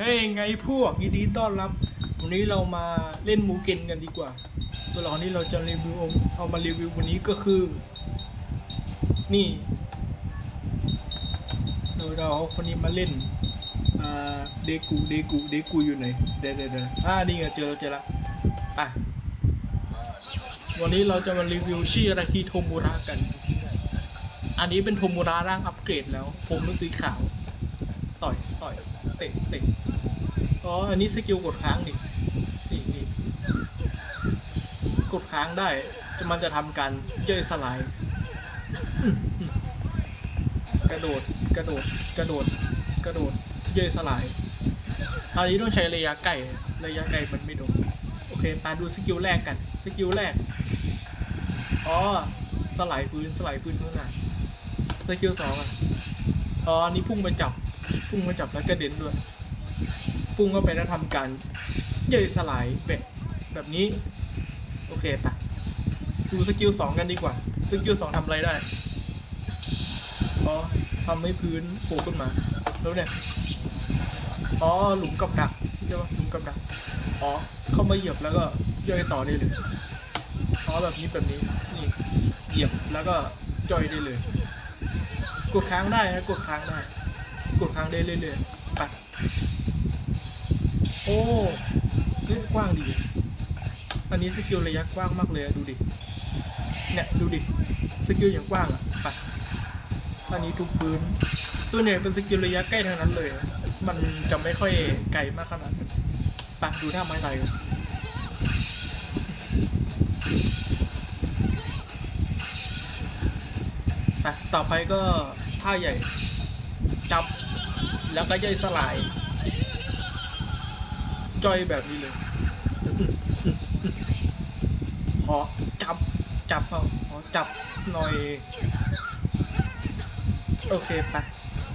เฮ้ยไงพวกยินดีต้อนรับ วันนี้เรามาเล่นมูเกนกันดีกว่า ตัวละครที่เราจะรีวิวเอามารีวิววันนี้ก็คือ นี่ เราเอาคนนี้มาเล่นอ่าเดกูเดกูเดกูอยู่ไหนเดเดเดอ่านี่ไงเจอแล้วเจอล้วไปวันนี้เราจะมารีวิวชิราคิโทมุระกัน อันนี้เป็นโทมุระร่างอัปเกรดแล้ว ผมเป็นสีขาว ต่อย ต่อย เตะ เตะ อ๋อ อันนี้สกิลกดค้างนี่นี่นี่กดค้างได้จะมันจะทำการย่อยสลายกระโดด กระโดด กระโดด กระโดดย่อยสลายอันนี้ต้องใช้ระยะไกลระยะไกลมันไม่โดนโอเคมาดูสกิลแรกกัน สกิลแรก อ๋อ สลายพื้น สลายพื้นข้างหน้าสกิลสองอะ อ๋ออันนี้พุ่งไปจับ พุ่งมาจับแล้วกระเด็นด้วย พุ่งเข้าไปแล้วทำการย่อยสลายแบบแบบนี้ โอเคปะดูสกิลสองกันดีกว่า สกิลสองทำอะไรได้อ๋อทำให้พื้นโผล่ขึ้นมา แล้วเนี่ย อ๋อ หลุมกับดักใช่ปะหลุมกับดัก อ๋อ เข้ามาเหยียบแล้วก็ย่อยต่อได้เลย อ๋อแบบนี้แบบนี้นี่เหยียบแล้วก็จอยได้เลย กดค้างได้นะ กดค้างได้ กดค้างได้เรื่อยๆ โอ้เล่นกว้างดี อันนี้สกิลระยะกว้างมากเลยดูดิ เนี่ยดูดิ สกิลอย่างกว้างอะไปอันนี้ทุกพื้น ส่วนใหญ่เป็นสกิลระยะใกล้ทางนั้นเลย มันจะไม่ค่อยไกลมากขนาดนั้นปดูท่าไม้ตายกันต่อไปก็ท่าใหญ่ จับ แล้วก็ย่อยสลาย จอยแบบนี้เลย ขอจับ จับเอาขอจับหน่อย โอเคไป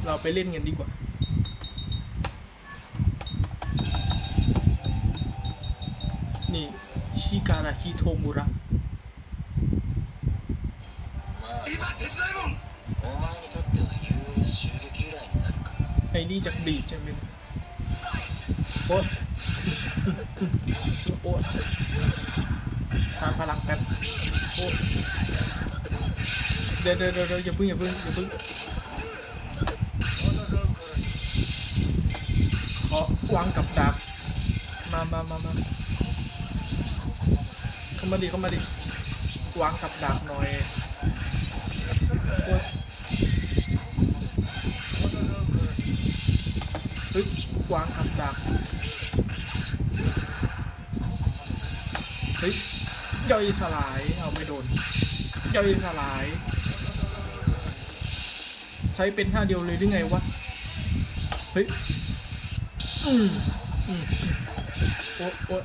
เราไปเล่นกันดีกว่า นี่ ชิการาคิโทมุระไอ้นี่จากดีใช่ไหมโอ๊ โอ๊ยทานพลังกันโอ๊ยเดี๋ยวเดี๋ยวเดี๋ยวอย่าพึ่งอย่าพึ่งอย่าพึ่งขอวางกับดักมามามามาเข้ามาดิเข้ามาดิวางกับดักหน่อยโอ๊ยเฮ้ยวางกับดัก ฮ้ยย่อยสลาย เอาไม่โดน ย่อยสลาย ใช้เป็นท่าเดียวเลยหรือไงวะ เฮ้ย อืมอืมโอ๊ะโอ๊ะ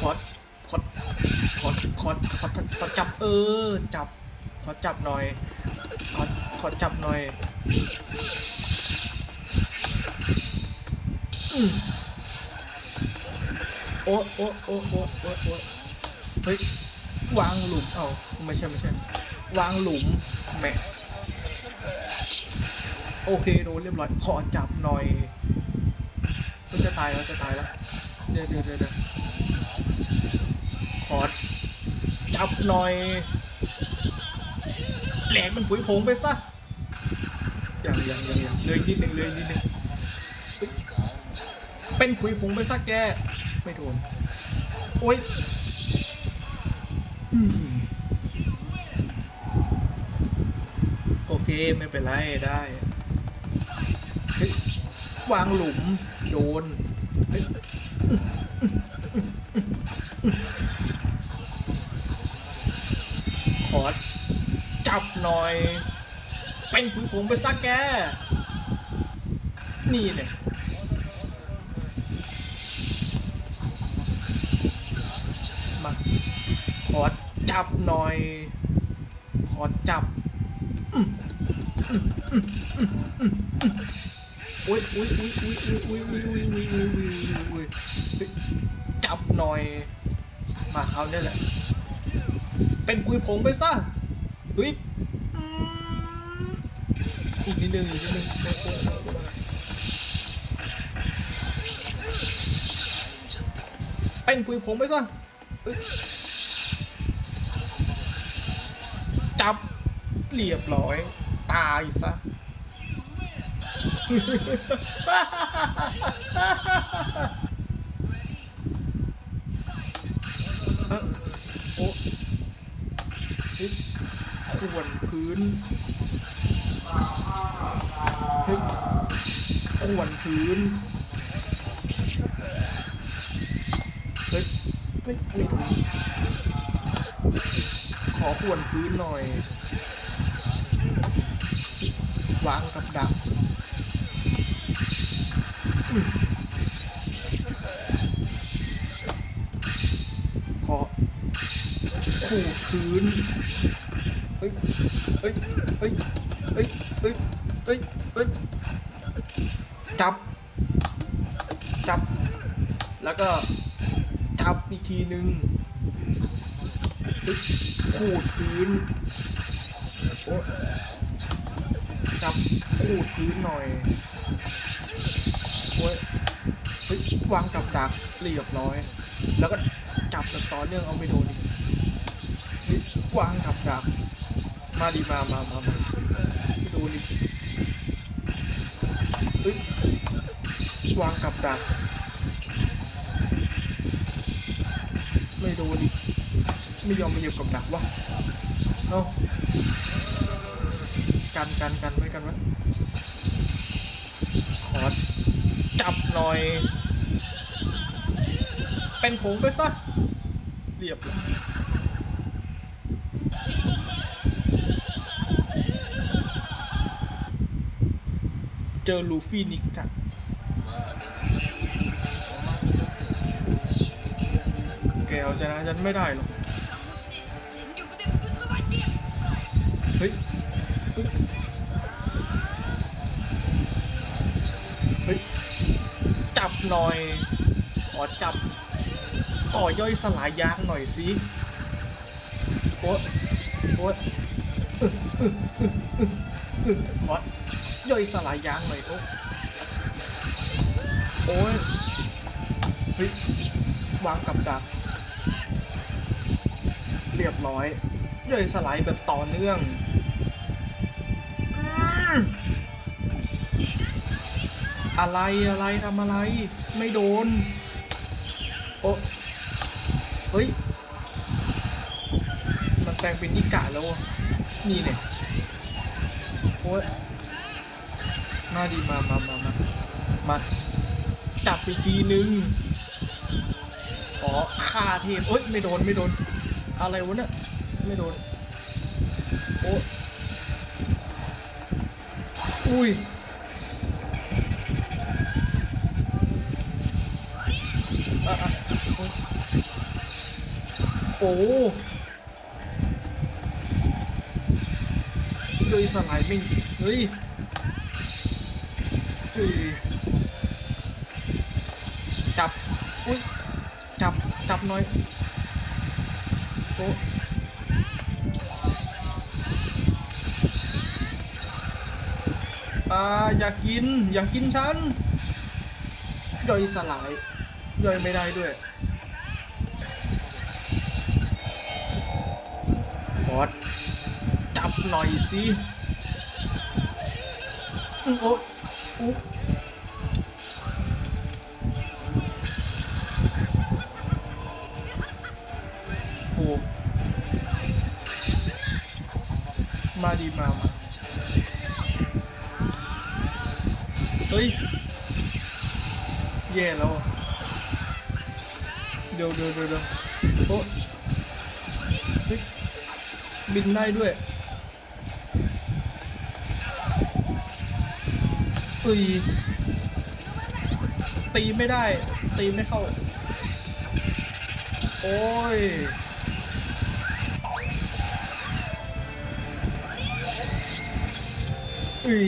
ขอขอดขอดขอดขอขอจับเออ จับ ขอจับหน่อย ขอ ขอจับหน่อย อืม โอ๊ะโอ๊ะโอ๊ะโอ๊ะโอ๊ะโอ๊ะเฮ้ยวางหลุมเอ้าไม่ใช่ไม่ใช่ วางหลุมแหมะโอเคโดนเรียบร้อยขอจับหน่อยมันจะตายแล้วจะตายแล้วเดี๋ยวเดี๋ยวเดี๋ยวเดี๋ยวขอจับหน่อยแหลกมันผุยผงไปซะอย่างอย่างอย่างอย่างเลยนิดนึงเลยนิดนึงเฮ้ยเป็นผุยผงไปซะแก ไม่โดน โอ๊ยอืมโอเค ไม่เป็นไร ได้เฮ้ยวางหลุม โดนเฮ้ยขอ จับหน่อย เป็นผุยผงไปซักแก นี่เนี่ย ขอจับหน่อย ขอจับอุ้ยอุ้ยอุ้ยอุ้ยอุ้ยอุ้ยอุ้ยอุ้ยอุ้ยอุ้ยอุ้ยอุ้ยเฮ้ยจับหน่อย มาเขาเนี่ยแหละ เป็นผุยผงไปซะเฮ้ยอีกนิดนึงอีกนิดนึงเป็นปุยผมไปซะ จับเรียบร้อย ตายซะโอ้ขวนพื้นขวนพื้นเฮ้ยไม่ไม่ถูก ขอขวนพื้นหน่อย วางกับดักขอขูดพื้น เฮ้ย เฮ้ย เฮ้ย เฮ้ย เฮ้ย เฮ้ย เฮ้ย จับ จับ แล้วก็จับอีกทีหนึ่ง เฮ้ยขูดพื้นจับขูดพื้นหน่อยโอ้ยเฮ้ยวางกับดักเรียบร้อย แล้วก็จับแบบต่อเนื่องเอาไม่โดนเฮ้ยวางกับดักมาดีมามามามาไม่โดนอีกเฮ้ยวางกับดักไม่โดนอีก ไม่ยอมมาอยู่กับหนักวะเอากันกันกันไว้กันไว้ขอจับหน่อย เป็นผงไปซะ เรียบร้อเจอลูฟี่นิกจ้ะแกเจะนะฉันไม่ได้หรอก เฮ้ย เฮ้ย จับหน่อย ขอจับ ก่อย่อยสลายยางหน่อยสิโอ๊ยโอ๊ยอึ๊ะอึ๊ะอึ๊ะอึ๊ะอึ๊ะขอย่อยสลายยางหน่อยโอ๊ยโอ๊ยเฮ้ยวางกับดัก เรียบร้อย ย่อยสลายแบบต่อเนื่องอะไรอะไรทำอะไร ไม่โดน โอ้เฮ้ย มันแปลงเป็นนิกาแล้วนี่เนี่ยโอ้ยมาดีมามามามามาจับอีกทีนึง ขอฆ่าเทพเอ้ย ไม่โดน ไม่โดน อะไรวะเนี่ย ไม่โดนโอ้อุ้ยโอ้โอ้โดยสลายไม่เฮ้ยเฮ้ยจับ อุ้ย จับ จับหน่อยโอ้ อ่าอยากกิน อยากกินฉัน ย่อยสลาย ย่อยไม่ได้ด้วยขอจับหน่อยสิโอ้อุ๊โอ้มาดีมามา เฮ้ยแย่แล้วเดี๋ยวเดี๋ยวเดี๋ยวเดี๋ยวโอ้ยบินได้ด้วยเอ้ยตีไม่ได้ ตีไม่เข้า โอ้ยอุ้ย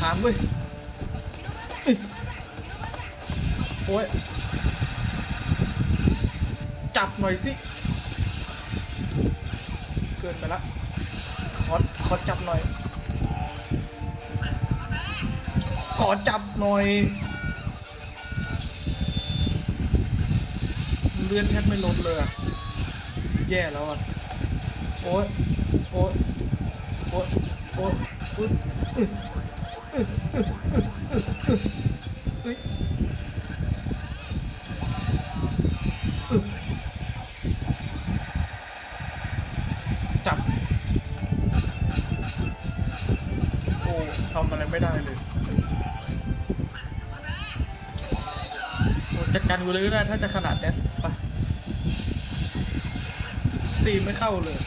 ค้างเว้ยอึ๊ยโอ้ยจับหน่อยสิ เกินไปละขอขอจับหน่อย ขอจับหน่อยเลื่อนแทบไม่ลดเลยอะแย่แล้วอะโอ๊ยโอ๊ยโอ๊ยโอ๊ย จับ โอ้ทำอะไรไม่ได้เลยจัดการกูเลยก็ได้ถ้าจะขนาดนี้ไปตีไม่เข้าเลย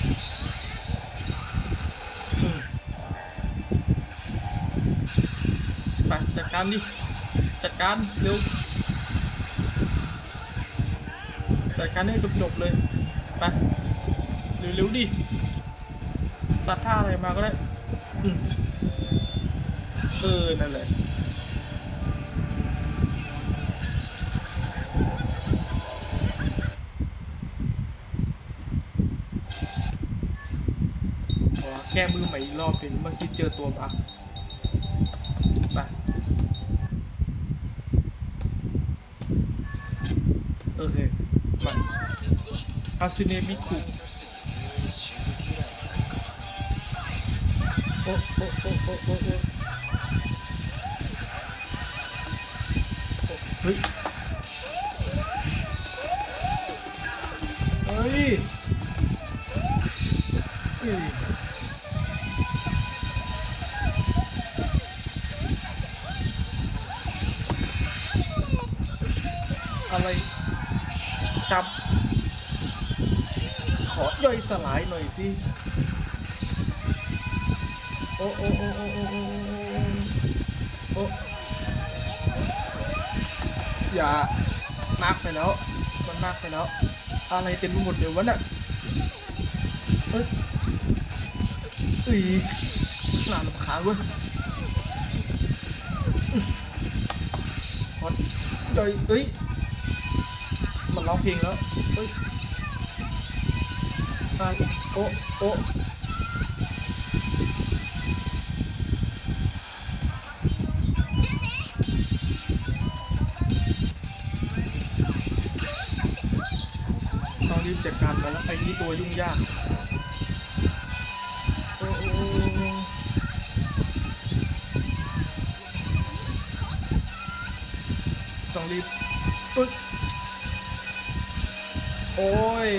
อืมไปจัด การดิ จัดการเร็ว จัดการให้จบๆเลย ไปเร็วๆดิสัตว์ท่าอะไรมาก็ได้อืมเออ นั่นแหละแก้มือใหม่อีกรอบหนึ่งเมื่อกี้เจอตัวบักไปโอเค มา อาซิเนมิคุโอ้โย่อยสลายหน่อยสิโอ้โอ้โอ้โอ้โอ้โอ้โอ้อย่ามากไปแล้วมันมากไปแล้ว อะไรเต็มไปหมดเลยวะน่ะเอ้ยอุ้ยน่ารำคาญเว้ยฮอตจอยเอ้ยมันร้องเพลงแล้วเอ้ย อะโอโอ้ต้องรีบจัดการมาแล้วไอ้นี่ตัวยุ่งยากโอ้โอ้โอ้โอ้ต้องรีบปึ๊กโอ้ย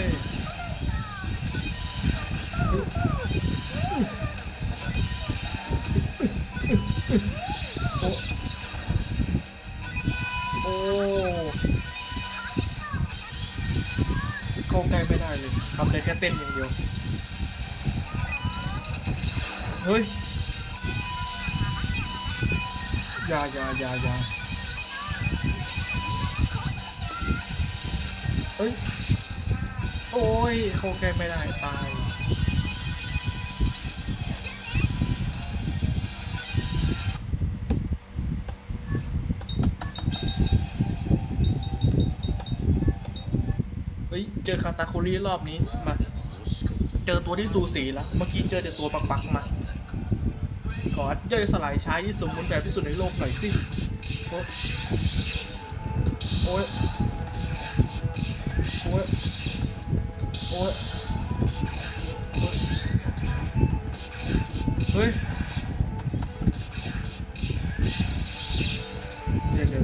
ยโอ้โอ้เข้าใกล้ไม่ได้เลยทำได้แค่เต้นอย่างเดียว เฮ้ยอย่าอย่าอย่าอย่าเอ้ย โอ้ย เข้าใกล้ไม่ได้ตาย เฮ้ย เจอคาตาคุริรอบนี้ มา เจอตัวที่สูสีแล้ว เมื่อกี้เจอแต่ตัวปักปักๆมาขอเจอสลายช้ายที่สมบูรณ์แบบที่สุดในโลกหน่อยสิ โอ๊ย โอ้ยเฮ้ยเดี๋ยวเดี๋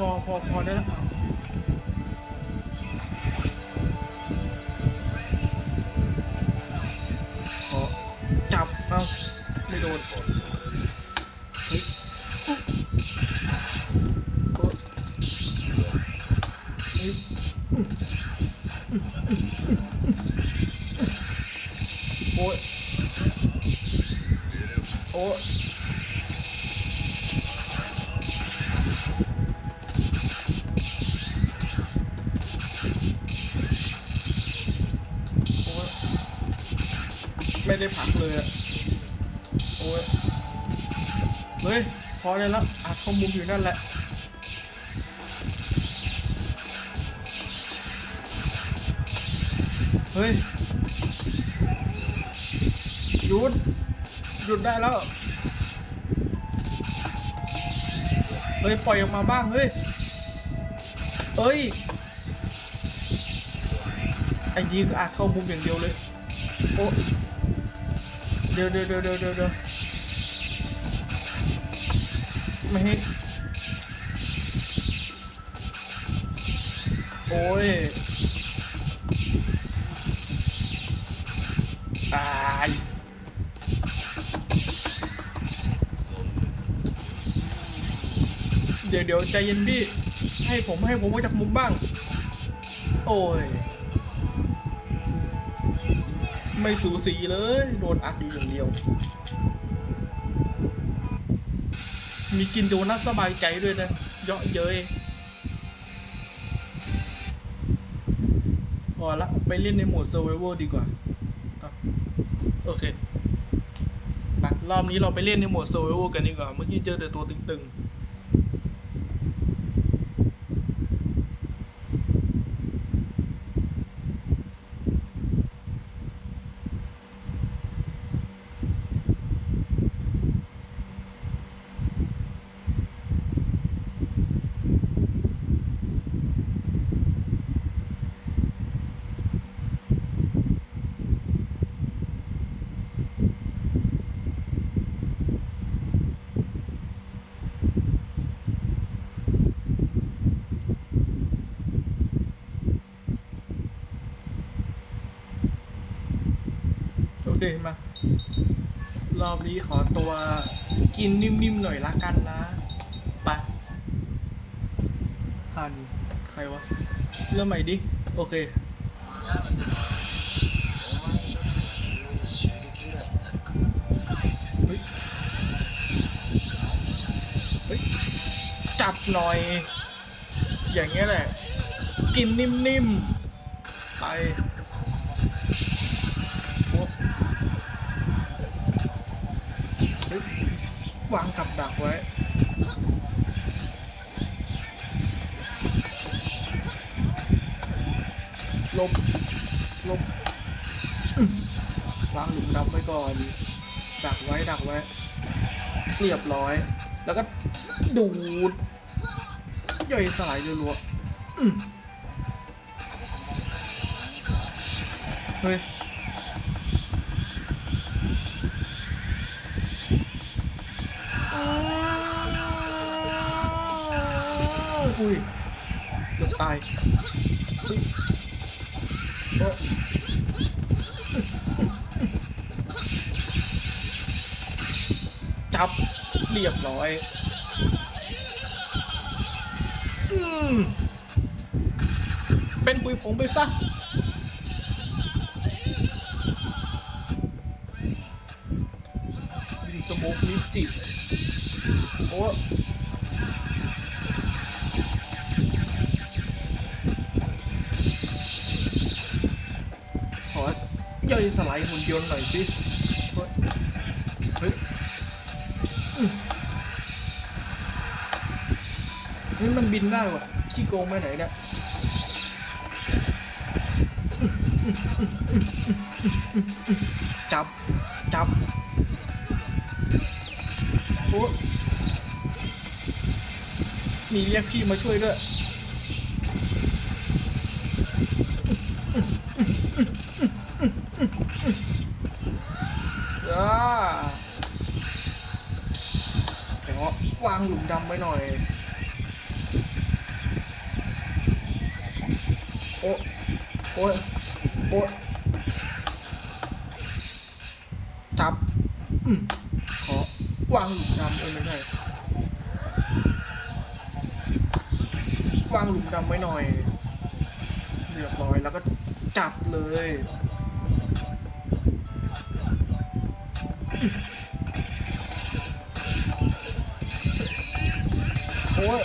พอพอพอได้แล้ว พอได้แล้วอัดข้อมูลอยู่นั่นแหละเฮ้ยหยุดหยุดได้แล้วเฮ้ยปล่อยออกมาบ้างเฮ้ยเอ้ยไอ้นี่ก็อาจเข้ามุมอย่างเดียวเลยโอ้เดี๋ยวเดี๋ยวเดี๋ยวเดี๋ยว ไม่ให้โอ้ยอายเดี๋ยวเดี๋ยวใจเย็นพี่ให้ผมให้ผมมาจากมุมบ้าง โอ้ย ไม่สูสีเลย โดนอัดอยู่อย่างเดียว มีกินโดนัทสบายใจด้วยนะ เยาะเย้ยพอละ ไปเล่นในโหมด Survival ดีกว่า โอเครอบนี้เราไปเล่นในโหมด Survival กันดีกว่า เมื่อกี้เจอแต่ตัวตึงๆ เลยมารอบนี้ขอตัวกินนิ่มๆหน่อยละกันนะปะหันใครวะ เริ่มใหม่ดิ โอเคจับหน่อย อย่างเงี้ยแหละ กินนิ่มๆ ไป รับดักไว้ลบลบอื้อวางหลุมดำไว้ก่อน ดักไว้ดักไว้ เรียบร้อย แล้วก็ดูดย่อยสลายรัวๆอื้อเฮ้ย อุ้ยเกือบตายจับเรียบร้อยอืมเป็นปุยผงไปซะสโมกนิจิโอ้ อย่อยสลายหุ่นยนต์หน่อยสิเฮ้ยเฮ้ยอืมเฮ้ยมันบินได้ว่ะขี้โกงไปไหนเนี่ยจับ จับ โอ้มีเรียกพี่มาช่วยด้วย จ้าแต่ว่าวางหลุมดำไว้หน่อย โอ้โอ้ยโอ้ยจับอืมขอวางหลุมดำเออไม่ใช่วางหลุมดำไว้หน่อยเรียบร้อยแล้วก็จับเลย โอ้ย